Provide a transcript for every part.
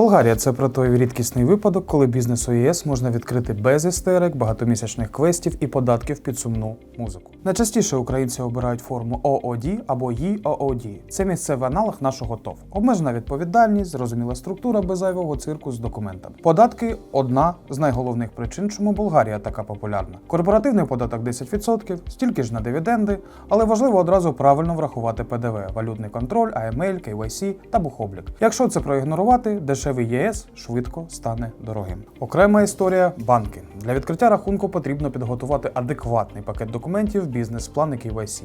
Болгарія це про той рідкісний випадок, коли бізнес у ЄС можна відкрити без істерик, багатомісячних квестів і податків під сумну музику. Найчастіше українці обирають форму ООД або ЄООД. Це місцевий аналог нашого ТОВ. Обмежена відповідальність, зрозуміла структура без зайвого цирку з документами. Податки одна з найголовних причин, чому Болгарія така популярна. Корпоративний податок 10%, стільки ж на дивіденди, але важливо одразу правильно врахувати ПДВ, валютний контроль, AML, KYC та бухоблік. Якщо це проігнорувати, дешевий ЄС швидко стане дорогим. Окрема історія банки. Для відкриття рахунку потрібно підготувати адекватний пакет документів, бізнес-план і KYC.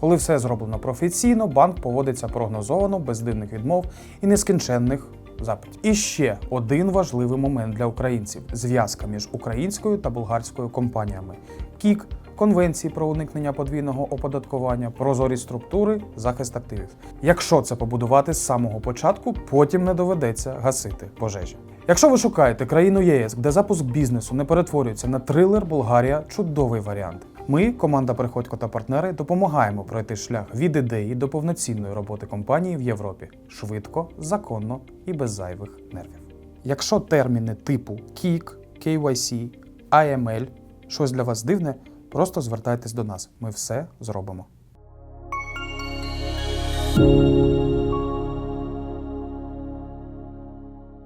Коли все зроблено професійно, банк поводиться прогнозовано, без дивних відмов і нескінченних запитів. І ще один важливий момент для українців: зв'язка між українською та болгарською компаніями. КІК, конвенції про уникнення подвійного оподаткування, прозорі структури, захист активів. Якщо це побудувати з самого початку, потім не доведеться гасити пожежі. Якщо ви шукаєте країну ЄС, де запуск бізнесу не перетворюється на трилер, Болгарія чудовий варіант. Ми, команда Приходько та партнери, допомагаємо пройти шлях від ідеї до повноцінної роботи компанії в Європі швидко, законно і без зайвих нервів. Якщо терміни типу KIK, KYC, AML щось для вас дивне, просто звертайтесь до нас. Ми все зробимо.